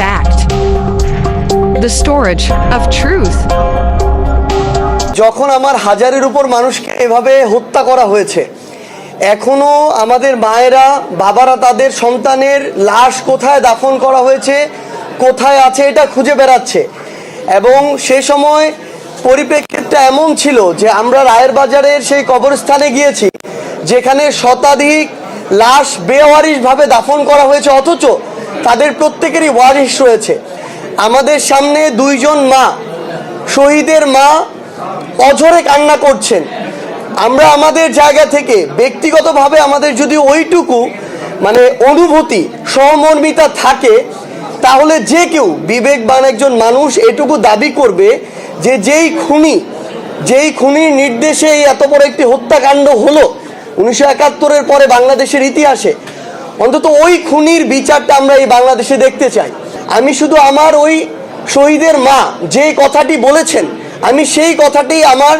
fact. The storage of truth. যখন আমার হাজারের উপর মানুষকে এভাবে হত্যা করা হয়েছে, এখনও আমাদের মায়েরা, বাবারা তাদের সন্তানের লাশ কোথায় দাফন করা হয়েছে, কোথায় আছে এটা খুঁজে বেড়াচ্ছে এবং সে সময় পরিপ্রেক্ষিতটা এমন ছিল যে আমরা রায়ের বাজারের সেই কবরস্থানে গিয়েছি, যেখানে শতাধিক লাশ বেওয়ারিশভাবে দাফন করা হয়েছে, অথচ তাদের প্রত্যেকেরই ওয়ারিশ রয়েছে। আমাদের সামনে দুইজন মা, শহীদের মা অঝরে কান্না করছেন। আমরা আমাদের জায়গা থেকে ব্যক্তিগতভাবে আমাদের যদি ওইটুকু মানে অনুভূতি, সহমর্মিতা থাকে, তাহলে যে কেউ বিবেকবান একজন মানুষ এটুকু দাবি করবে যে যেই খুনি, যেই খুনির নির্দেশে এই এত বড় একটি হত্যাকাণ্ড হলো, উনিশশো একাত্তরের পরে বাংলাদেশের ইতিহাসে অন্তত ওই খুনির বিচারটা আমরা এই বাংলাদেশে দেখতে চাই। আমি শুধু আমার ওই শহীদের মা যে কথাটি বলেছেন, আমি সেই কথাটি আমার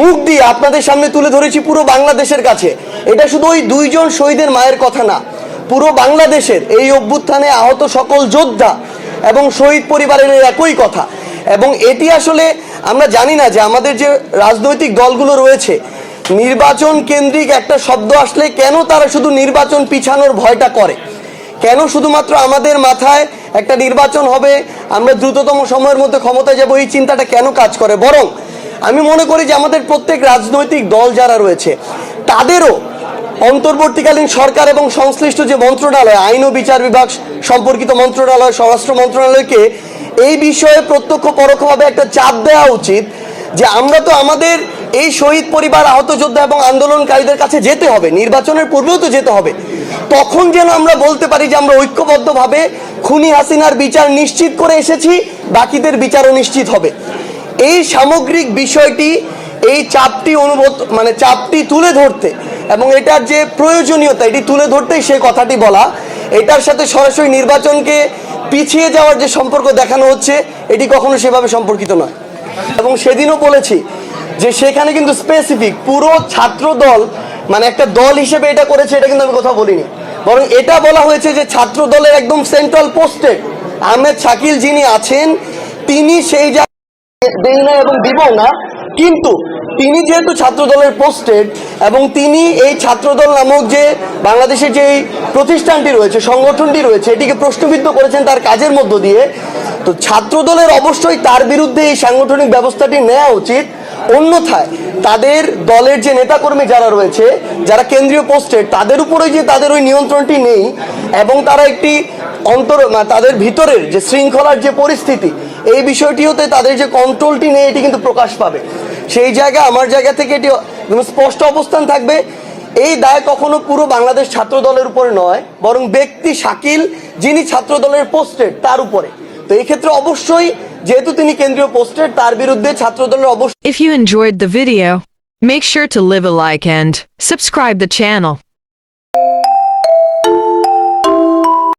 মুখ দিয়ে আপনাদের সামনে তুলে ধরেছি পুরো বাংলাদেশের কাছে। এটা শুধু ওই দুইজন শহীদের মায়ের কথা না, পুরো বাংলাদেশের এই অভ্যুত্থানে আহত সকল যোদ্ধা এবং শহীদ পরিবারের একই কথা। এবং এটি আসলে আমরা জানি না যে আমাদের যে রাজনৈতিক দলগুলো রয়েছে নির্বাচন কেন্দ্রিক একটা শব্দ আসলে কেন তারা শুধু নির্বাচন পিছানোর ভয়টা করে? কেন শুধুমাত্র আমাদের মাথায় একটা নির্বাচন হবে, আমরা দ্রুততম সময়ের মধ্যে ক্ষমতায় যাব, এই চিন্তাটা কেন কাজ করে? বরং আমি মনে করি যে আমাদের প্রত্যেক রাজনৈতিক দল যারা রয়েছে, তাদেরও অন্তর্বর্তীকালীন সরকার এবং সংশ্লিষ্ট যে মন্ত্রণালয়, আইন ও বিচার বিভাগ, সম্পর্কিত মন্ত্রণালয়, স্বরাষ্ট্র মন্ত্রণালয়কে, এই বিষয়ে প্রত্যক্ষ পরোক্ষভাবে একটা চাপ দেওয়া উচিত যে আমরা তো আমাদের এই শহীদ পরিবার, আহত যোদ্ধা এবং আন্দোলনকারীদের কাছে যেতে হবে, নির্বাচনের পূর্বেও তো যেতে হবে। তখন যেন আমরা বলতে পারি যে আমরা ঐক্যবদ্ধভাবে খুনি হাসিনার বিচার নিশ্চিত করে এসেছি, বাকিদের বিচারও নিশ্চিত হবে। এই সামগ্রিক বিষয়টি এই চাপটি অনুভূত মানে চাপটি তুলে ধরতে এবং এটার যে প্রয়োজনীয়তা, এটি তুলে ধরতেই সেই কথাটি বলা, এটার সাথে সরাসরি নির্বাচনকে পিছিয়ে যাওয়ার যে সম্পর্ক দেখানো হচ্ছে, এটি কখনো সেভাবে সম্পর্কিত নয়। এবং সেদিনও বলেছি যে সেখানে কিন্তু স্পেসিফিক পুরো ছাত্র দল মানে একটা দল হিসেবে এটা করেছে, এটা কিন্তু আমি কথা বলিনি। বরং এটা বলা হয়েছে যে ছাত্র দলের একদম সেন্ট্রাল পোস্টে আহমেদ শাকিল যিনি আছেন, তিনি সেই দেই না এবং দিব না কিন্তু তিনি যেহেতু ছাত্র দলের পোস্টেড এবং তিনি এই ছাত্রদল নামক যে বাংলাদেশের যে প্রতিষ্ঠানটি রয়েছে, সংগঠনটি রয়েছে, এটিকে প্রশ্নবিদ্ধ করেছেন তার কাজের মধ্য দিয়ে, তো ছাত্র দলের অবশ্যই তার বিরুদ্ধে এই সাংগঠনিক ব্যবস্থাটি নেওয়া উচিত। অন্যথায় তাদের দলের যে নেতাকর্মী যারা রয়েছে, যারা কেন্দ্রীয় পোস্টেড তাদের উপরে যে তাদের ওই নিয়ন্ত্রণটি নেই এবং তারা একটি অন্তর তাদের ভিতরের যে শৃঙ্খলার যে পরিস্থিতি, এই বিষয়টিওতে তাদের যে কন্ট্রোলটি নেই, এটি কিন্তু প্রকাশ পাবে। সেই জায়গা আমার জায়গা থেকে এটি স্পষ্ট অবস্থান থাকবে। এই দায় কখনো পুরো বাংলাদেশ ছাত্র দলের উপরে নয়, বরং ব্যক্তি শাকিল যিনি ছাত্র দলের পোস্টেড, তার উপরে। তো এই ক্ষেত্রে অবশ্যই যেহেতু তিনি কেন্দ্রীয় পোস্টেড তার বিরুদ্ধে ছাত্র দলের অবশ্যই If you enjoyed the video, make sure to leave a like and subscribe the channel.